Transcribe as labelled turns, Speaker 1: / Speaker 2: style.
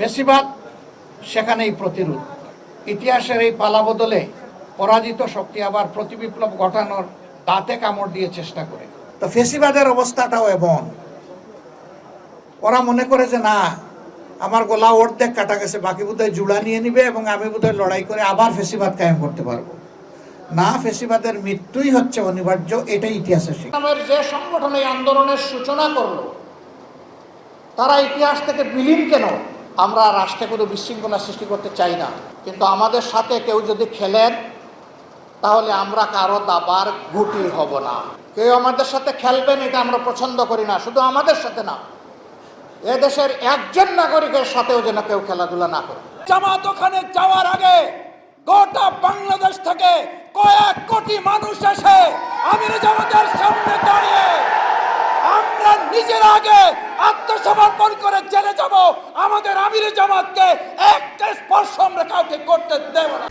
Speaker 1: ফেসিবাদ সেখানেই প্রতিরোধ। ইতিহাসের এই পালা বদলে পরাজিত শক্তি আবার প্রতিবিপ্লব ঘটানোর দাঁতে কামড় দিয়ে চেষ্টা করে। তো ফেসিবাদের অবস্থাটাও এমন। ওরা মনে করে যে না আমার গলা অর্ধেক কাটা গেছে বাকি বোধহয় জুড়া নিয়ে নিবে এবং আমি বোধহয় লড়াই করে আবার ফেসিবাদ কায়েম করতে পারব। না ফেসিবাদের মৃত্যুই হচ্ছে অনিবার্য এটাই ইতিহাসের শিক্ষা। যে সংগঠন এই আন্দোলনের সূচনা করল তারা ইতিহাস থেকে বিলীন কেন? আমরা রাষ্ট্রে কোনো বিশৃঙ্খলা সৃষ্টি করতে চাই না। কিন্তু আমাদের সাথে কেউ যদি খেলেন, তাহলে আমরা কারও দাবার গুটি হব না। কেউ আমাদের সাথে খেলবেন, এটা আমরা পছন্দ করি না, শুধু আমাদের সাথে না। এদেশের একজন নাগরিকের সাথেও যেন কেউ খেলাধুলা না করে।
Speaker 2: জামাত ওখানে যাওয়ার আগে গোটা বাংলাদেশ থেকে কয়েক কোটি মানুষ এসে আমির জামাতের সামনে দাঁড়িয়ে আমরা নিজের আগে করতে দেব না